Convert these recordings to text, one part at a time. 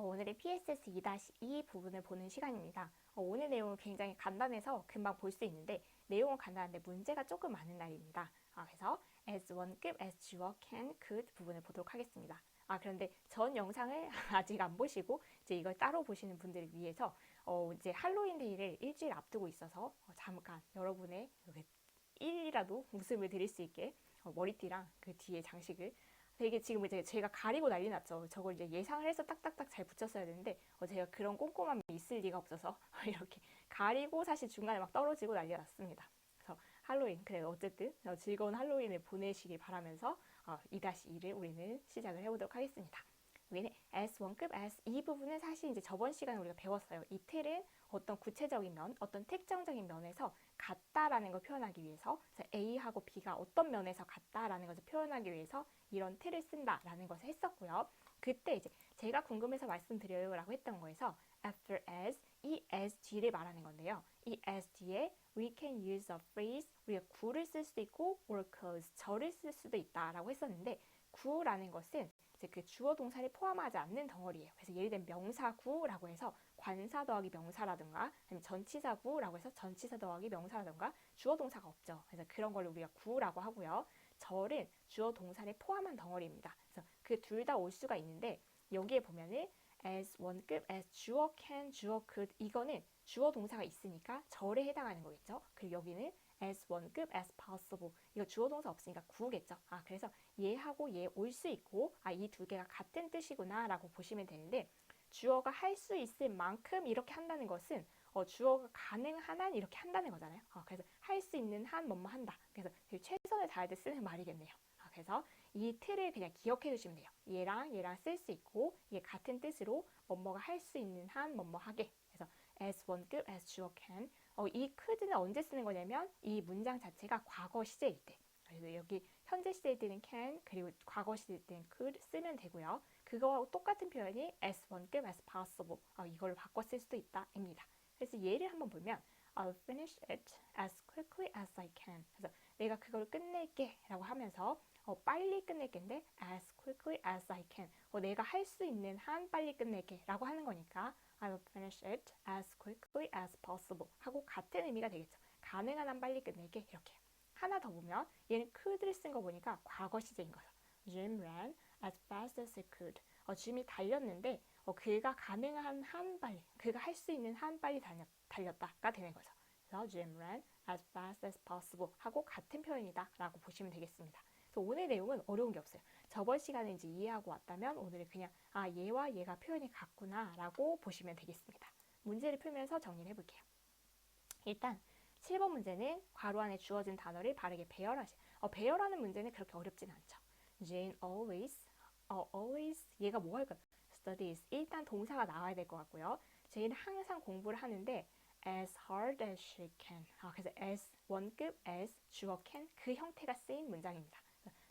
어, 오늘의 PSS 2-2 부분을 보는 시간입니다. 어, 오늘 내용은 굉장히 간단해서 금방 볼 수 있는데 내용은 간단한데 문제가 조금 많은 날입니다. 아, 그래서 S1급 S주어 can, could 부분을 보도록 하겠습니다. 아 그런데 전 영상을 아직 안 보시고 이제 이걸 따로 보시는 분들을 위해서 어, 이제 할로윈 데이를 일주일 앞두고 있어서 어, 잠깐 여러분의 1이라도 웃음을 드릴 수 있게 어, 머리띠랑 그 뒤에 장식을 되게 지금 이제 제가 가리고 난리 났죠. 저걸 이제 예상을 해서 딱딱딱 잘 붙였어야 되는데 어, 제가 그런 꼼꼼함이 있을 리가 없어서 이렇게 가리고 사실 중간에 막 떨어지고 난리가 났습니다. 그래서 할로윈 그래 어쨌든 어, 즐거운 할로윈을 보내시길 바라면서 어, 2-2를 우리는 시작을 해보도록 하겠습니다. 여기는 S1급 S2 부분은 사실 이제 저번 시간에 우리가 배웠어요. 이 틀은 어떤 구체적인 면, 어떤 특정적인 면에서 같다라는 걸 표현하기 위해서 A하고 B가 어떤 면에서 같다라는 것을 표현하기 위해서 이런 틀을 쓴다라는 것을 했었고요. 그때 이제 제가 궁금해서 말씀드려요라고 했던 거에서 after as 뒤를 말하는 건데요. 뒤에 we can use a phrase 우리가 구를 쓸 수도 있고 or cause 저를 쓸 수도 있다라고 했었는데 구라는 것은 이제 그 주어 동사를 포함하지 않는 덩어리예요. 그래서 예를 들면 명사구라고 해서 관사 더하기 명사라든가 아니면 전치사구라고 해서 전치사 더하기 명사라든가 주어 동사가 없죠. 그래서 그런 걸 우리가 구라고 하고요. 절은 주어 동사를 포함한 덩어리입니다. 그래서 그 둘 다 올 수가 있는데 여기에 보면은 as 원급 as 주어 can 주어 could 이거는 주어 동사가 있으니까 절에 해당하는 거겠죠. 그리고 여기는 as 원급 as possible 이거 주어 동사 없으니까 구겠죠. 아 그래서 얘하고 얘 올 수 있고 아 이 두 개가 같은 뜻이구나라고 보시면 되는데 주어가 할 수 있을 만큼 이렇게 한다는 것은 어, 주어가 가능한 한 이렇게 한다는 거잖아요. 어, 그래서 할 수 있는 한 뭐뭐 한다. 그래서 최선을 다할 때 쓰는 말이겠네요. 아, 그래서 이 틀을 그냥 기억해 주시면 돼요. 얘랑 얘랑 쓸 수 있고 이게 같은 뜻으로 뭐뭐가 할 수 있는 한 뭐뭐 하게. 그래서 as 원급 as 주어 can. 어, 이 could는 언제 쓰는 거냐면 이 문장 자체가 과거 시제일 때. 그래서 여기 현재 시제일 때는 can 그리고 과거 시제일 때는 could 쓰면 되고요. 그거와 똑같은 표현이 as 원급 as possible. 어, 이걸로 바꿔 쓸 수도 있다입니다. 그래서 예를 한번 보면 I'll finish it as quickly as I can. 그래서 내가 그걸 끝낼게 라고 하면서 어, 빨리 끝낼게인데 as quickly as I can. 어, 내가 할 수 있는 한 빨리 끝낼게 라고 하는 거니까 I'll finish it as quickly as possible 하고 같은 의미가 되겠죠. 가능한 한 빨리 끝낼게 이렇게. 하나 더 보면 얘는 could를 쓴 거 보니까 과거 시제인 거죠. Jim ran as fast as he could. 어, 짐이 달렸는데 어, 그가 가능한 한 빨리, 그가 할 수 있는 한 빨리 달렸, 달렸다가 되는 거죠. 그래서 Jim ran as fast as possible 하고 같은 표현이다 라고 보시면 되겠습니다. 그래서 오늘 내용은 어려운 게 없어요. 저번 시간에 이제 이해하고 왔다면 오늘은 그냥 아 얘와 얘가 표현이 같구나 라고 보시면 되겠습니다. 문제를 풀면서 정리를 해볼게요. 일단 7번 문제는 괄호 안에 주어진 단어를 바르게 배열하시. 어, 배열하는 문제는 그렇게 어렵진 않죠. Jane always, 어, always 얘가 뭐 할까요? Studies. 일단 동사가 나와야 될 것 같고요. 제인 항상 공부를 하는데 as hard as she can. 아, 그래서 as 원급 as 주어 can 그 형태가 쓰인 문장입니다.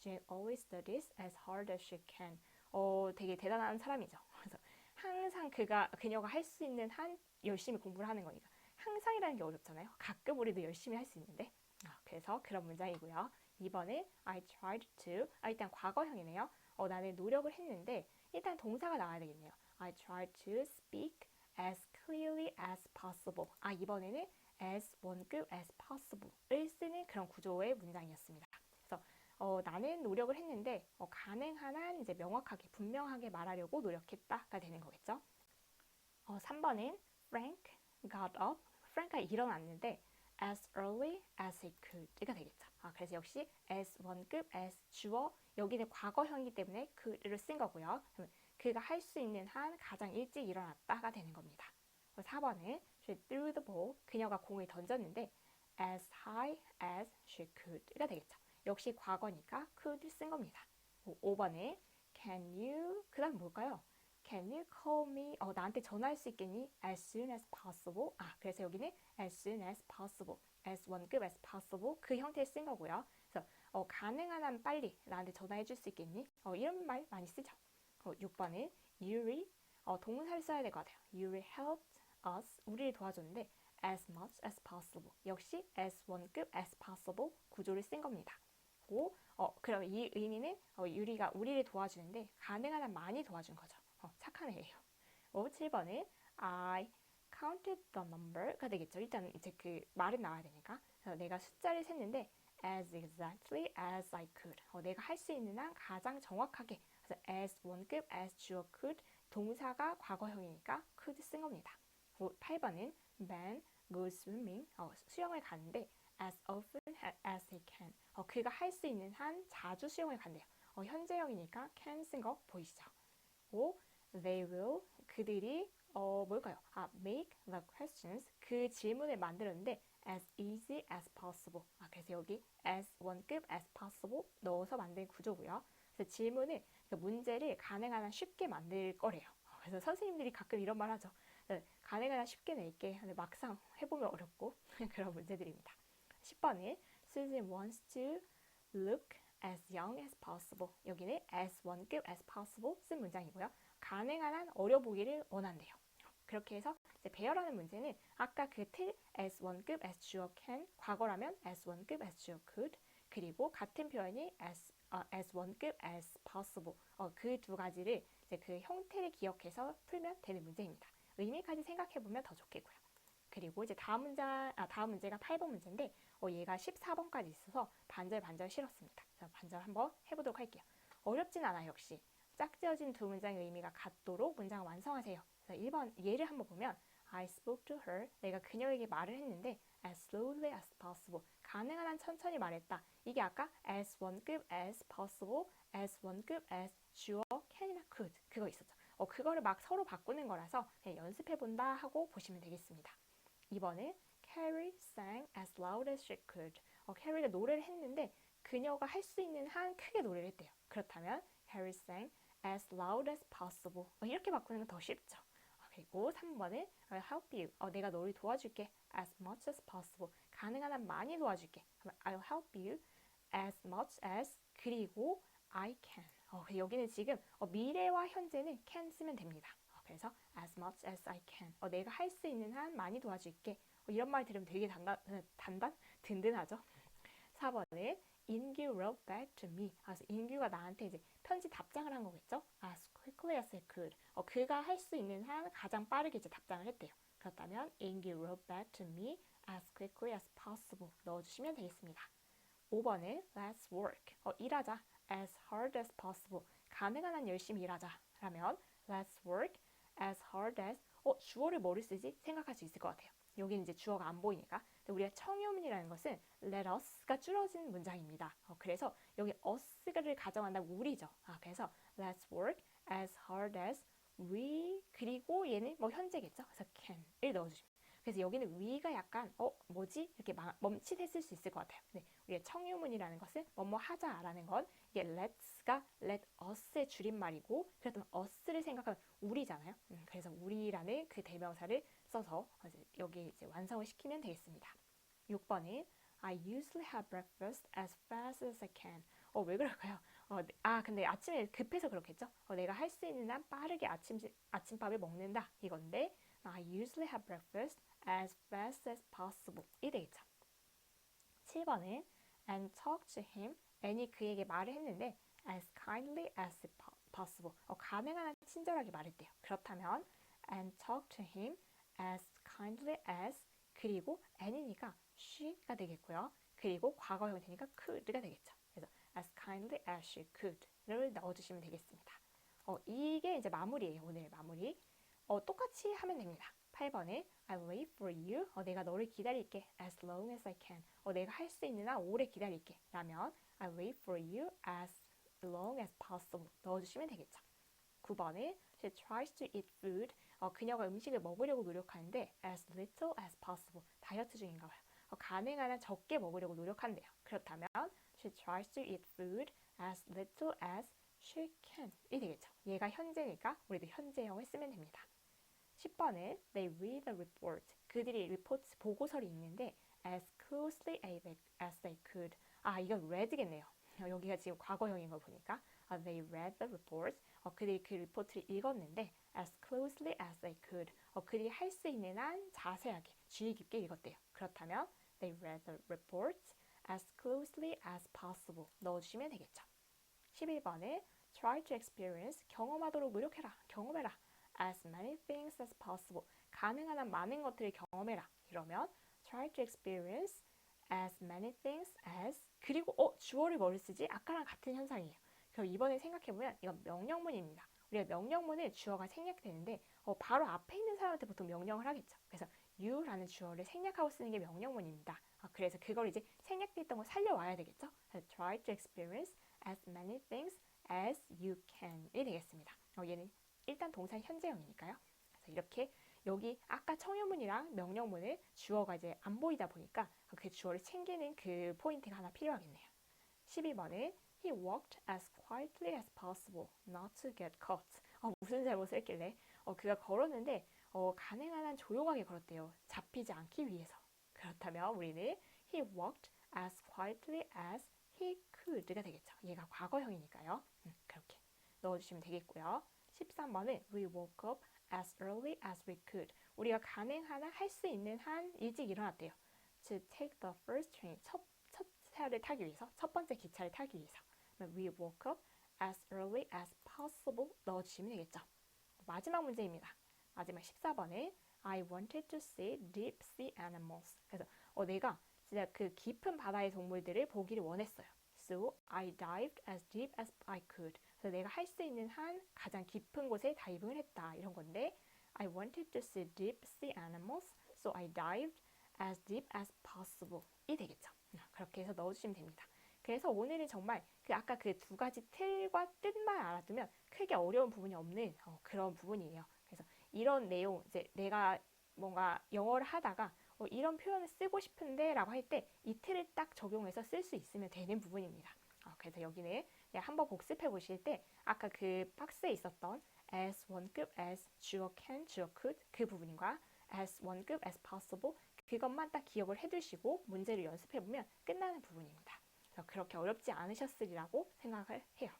Jane always studies as hard as she can. 어, 되게 대단한 사람이죠. 그래서 항상 그가 그녀가 할 수 있는 한 열심히 공부를 하는 거니까 항상이라는 게 어렵잖아요. 가끔 우리도 열심히 할 수 있는데. 아, 그래서 그런 문장이고요. 2번은 I tried to. 아, 일단 과거형이네요. 어, 나는 노력을 했는데 일단 동사가 나와야 되겠네요. I tried to speak as clearly as possible. 아, 이번에는 as 원급 as possible을 쓰는 그런 구조의 문장이었습니다. 그래서 어, 나는 노력을 했는데 어, 가능한 한 이제 명확하게 분명하게 말하려고 노력했다가 되는 거겠죠. 어, 3번은 Frank got up. Frank가 일어났는데 as early as he could가 되겠죠. 아, 그래서 역시 as 원급 as 주어 여기는 과거형이기 때문에 그를 쓴 거고요. 그가 할 수 있는 한 가장 일찍 일어났다가 되는 겁니다. 4번은 she threw the ball. 그녀가 공을 던졌는데 as high as she could가 되겠죠. 역시 과거니까 could 쓴 겁니다. 5번에 can you 그 다음 뭘까요? Can you call me? 어, 나한테 전화할 수 있겠니? As soon as possible. 아, 그래서 여기는 as soon as possible. as 원급 as possible 그 형태를 쓴 거고요. 어, 가능한 한 빨리 나한테 전화해 줄 수 있겠니? 어, 이런 말 많이 쓰죠. 어, 6번은 Yuri 어, 동사를 써야 될 것 같아요. Yuri helped us 우리를 도와줬는데 as much as possible 역시 as 원급 as possible 구조를 쓴 겁니다. 고, 어, 그럼 이 의미는 어, 유리가 우리를 도와주는데 가능한 한 많이 도와준 거죠. 어, 착한 애예요. 오, 7번은 I counted the number가 되겠죠. 일단 이제 그 말은 나와야 되니까. 내가 숫자를 셌는데 as exactly as I could. 어, 내가 할 수 있는 한 가장 정확하게. 그래서 as 원급 as 주어 could 동사가 과거형이니까 could 쓴 겁니다. 오, 8번은 Ben goes swimming. 어, 수영을 가는데 as often as he can. 어, 그가 할 수 있는 한 자주 수영을 간대요. 어, 현재형이니까 can 쓴 거 보이시죠? 오, they will 그들이 어 뭘까요? 아, make the questions 그 질문을 만들었는데 as easy as possible. 아, 그래서 여기 as 원급 as possible 넣어서 만든 구조고요. 그래서 질문을 그 문제를 가능한 한 쉽게 만들 거래요. 그래서 선생님들이 가끔 이런 말 하죠. 네, 가능한 한 쉽게 낼게. 근데 막상 해보면 어렵고 그런 문제들입니다. 10번은 Susan wants to look as young as possible. 여기는 as 원급 as possible 쓴 문장이고요. 가능한 한 어려 보기를 원한대요. 그렇게 해서 배열하는 문제는 아까 그틀 as 원급 as 주어 can 과거라면 as 원급 as 주어 could 그리고 같은 표현이 as 어, as 원급 as possible 어, 그 두 가지를 그 형태를 기억해서 풀면 되는 문제입니다. 의미까지 생각해 보면 더 좋겠고요. 그리고 이제 다음 문장 아 다음 문제가 8번 문제인데 어, 얘가 14번까지 있어서 반절 반절 실었습니다. 그래서 반절 한번 해보도록 할게요. 어렵진 않아요 역시 짝지어진 두 문장의 의미가 같도록 문장을 완성하세요. 그래서 1번 예를 한번 보면 I spoke to her. 내가 그녀에게 말을 했는데 as slowly as possible. 가능한 한 천천히 말했다. 이게 아까 as 원급 as possible, as 원급 as 주어 can이나 could 그거 있었죠. 어, 그거를 막 서로 바꾸는 거라서 그냥 연습해 본다 하고 보시면 되겠습니다. 2번은 Carrie sang as loud as she could. 어, 캐리가 노래를 했는데 그녀가 할 수 있는 한 크게 노래를 했대요. 그렇다면 Carrie sang as loud as possible. 어, 이렇게 바꾸는 건 더 쉽죠. 어, 그리고 3번은 I'll help you. 어, 내가 너를 도와줄게. as much as possible. 가능한 한 많이 도와줄게. I'll help you as much as 그리고 I can. 어, 여기는 지금 어, 미래와 현재는 can 쓰면 됩니다. 어, 그래서 as much as I can. 어, 내가 할 수 있는 한 많이 도와줄게. 어, 이런 말 들으면 되게 단단, 단단? 든든하죠. 4번은 인규 wrote back to me. 그래서 인규가 나한테 이제 편지 답장을 한 거겠죠? as quickly as he could. 어, 그가 할 수 있는 한 가장 빠르게 이제 답장을 했대요. 그렇다면 인규 wrote back to me as quickly as possible 넣어주시면 되겠습니다. 5번은 let's work. 어, 일하자. as hard as possible. 가능한 한 열심히 일하자. 라면 let's work as hard as 어, 주어를 뭐를 쓰지? 생각할 수 있을 것 같아요. 여기는 이제 주어가 안 보이니까. 근데 우리가 청유문이라는 것은 let us가 줄어진 문장입니다. 어, 그래서 여기 us를 가정한다면 우리죠. 아, 그래서 let's work as hard as we 그리고 얘는 뭐 현재겠죠. 그래서 can을 넣어주시면. 그래서 여기는 we가 약간 어 뭐지 이렇게 멈칫했을 수 있을 것 같아요. 네, 우리가 청유문이라는 것은 뭐뭐 하자라는 건 이게 let's가 let us의 줄임말이고 그렇다면 us를 생각하면 우리잖아요. 음, 그래서 우리 라는 그 대명사를 써서 여기 이제 완성을 시키면 되겠습니다. 6번은 I usually have breakfast as fast as I can. 어, 왜 그럴까요? 어, 아, 근데 아침에 급해서 그렇겠죠? 어, 내가 할 수 있는 한 빠르게 아침, 아침밥을 먹는다. 이건데, I usually have breakfast as fast as possible. 이 되겠죠. 7번은 and talk to him. N이 그에게 말을 했는데, as kindly as possible. 어, 가능한 한 친절하게 말했대요. 그렇다면, and talk to him as kindly as 그리고 N이니까 she가 되겠고요. 그리고 과거 형태니까 could가 되겠죠. 그래서 as kindly as she could를 넣어주시면 되겠습니다. 어, 이게 이제 마무리예요. 오늘 마무리. 어, 똑같이 하면 됩니다. 8번에 I'll wait for you. 어, 내가 너를 기다릴게. as long as I can. 어, 내가 할 수 있는 한 오래 기다릴게. 라면 I'll wait for you as long as possible. 넣어주시면 되겠죠. 9번에 she tries to eat food. 어, 그녀가 음식을 먹으려고 노력하는데 as little as possible. 다이어트 중인가 봐요. 어, 가능한 한 적게 먹으려고 노력한대요. 그렇다면 she tries to eat food as little as she can. 이 되겠죠. 얘가 현재니까 우리도 현재형을 쓰면 됩니다. 10번은 they read the report. 그들이 리포트 보고서를 읽는데 as closely as they could. 아, 이건 read겠네요. 여기가 지금 과거형인 거 보니까 uh, they read the report. 어, 그들이 그 리포트를 읽었는데 as closely as they could. 어, 그들이 할수 있는 한 자세하게 주의 깊게 읽었대요. 그렇다면 they read the report as closely as possible 넣어주시면 되겠죠. 11번에 try to experience 경험하도록 노력해라. 경험해라. as many things as possible. 가능한 한 많은 것들을 경험해라. 이러면 try to experience as many things as 그리고 어 주어를 뭐를 쓰지? 아까랑 같은 현상이에요. 그럼 이번에 생각해 보면 이건 명령문입니다. 우리가 명령문에 주어가 생략되는데 어, 바로 앞에 있는 사람한테 보통 명령을 하겠죠. 그래서 you라는 주어를 생략하고 쓰는 게 명령문입니다. 아, 그래서 그걸 이제 생략됐던 걸 살려와야 되겠죠. try to experience as many things as you can이 되겠습니다. 어, 얘는 일단 동사 현재형이니까요. 그래서 이렇게 여기 아까 청유문이랑 명령문을 주어가 이제 안 보이다 보니까 그 주어를 챙기는 그 포인트가 하나 필요하겠네요. 12번은 He walked as quietly as possible not to get caught. 어, 무슨 잘못을 했길래? 어, 그가 걸었는데 어, 가능한 한 조용하게 걸었대요. 잡히지 않기 위해서. 그렇다면 우리는 He walked as quietly as he could가 되겠죠. 얘가 과거형이니까요. 음, 그렇게 넣어주시면 되겠고요. 13번은 We woke up as early as we could. 우리가 가능한 한 할 수 있는 한 일찍 일어났대요. To take the first train. 첫, 첫 차를 타기 위해서. 첫 번째 기차를 타기 위해서. We woke up as early as possible 넣어주시면 되겠죠. 마지막 문제입니다. 마지막 14번에 I wanted to see deep sea animals. 그래서 어, 내가 진짜 그 깊은 바다의 동물들을 보기를 원했어요. So I dived as deep as I could. 그래서 내가 할 수 있는 한 가장 깊은 곳에 다이빙을 했다 이런 건데 I wanted to see deep sea animals, so I dived as deep as possible. 이 되겠죠. 그렇게 해서 넣어주시면 됩니다. 그래서 오늘은 정말 그 아까 그 두 가지 틀과 뜻만 알아두면 크게 어려운 부분이 없는 어, 그런 부분이에요. 그래서 이런 내용 이제 내가 뭔가 영어를 하다가 어, 이런 표현을 쓰고 싶은데라고 할 때 이 틀을 딱 적용해서 쓸 수 있으면 되는 부분입니다. 어, 그래서 여기는 그냥 한번 복습해 보실 때 아까 그 박스에 있었던 as 원급 as 주어 can, 주어 could 그 부분과 as 원급 as possible 그것만 딱 기억을 해두시고 문제를 연습해 보면 끝나는 부분입니다. 그래서 그렇게 어렵지 않으셨으리라고 생각을 해요.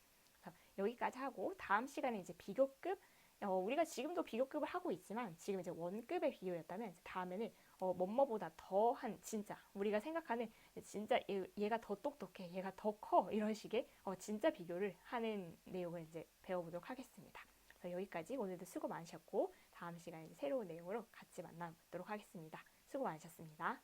그래서 여기까지 하고 다음 시간에 이제 비교급 어, 우리가 지금도 비교급을 하고 있지만 지금 이제 원급의 비교였다면 이제 다음에는 어, 뭐뭐보다 더한 진짜 우리가 생각하는 진짜 얘, 얘가 더 똑똑해 얘가 더 커 이런 식의 어, 진짜 비교를 하는 내용을 이제 배워보도록 하겠습니다. 그래서 여기까지 오늘도 수고 많으셨고 다음 시간에 새로운 내용으로 같이 만나보도록 하겠습니다. 수고 많으셨습니다.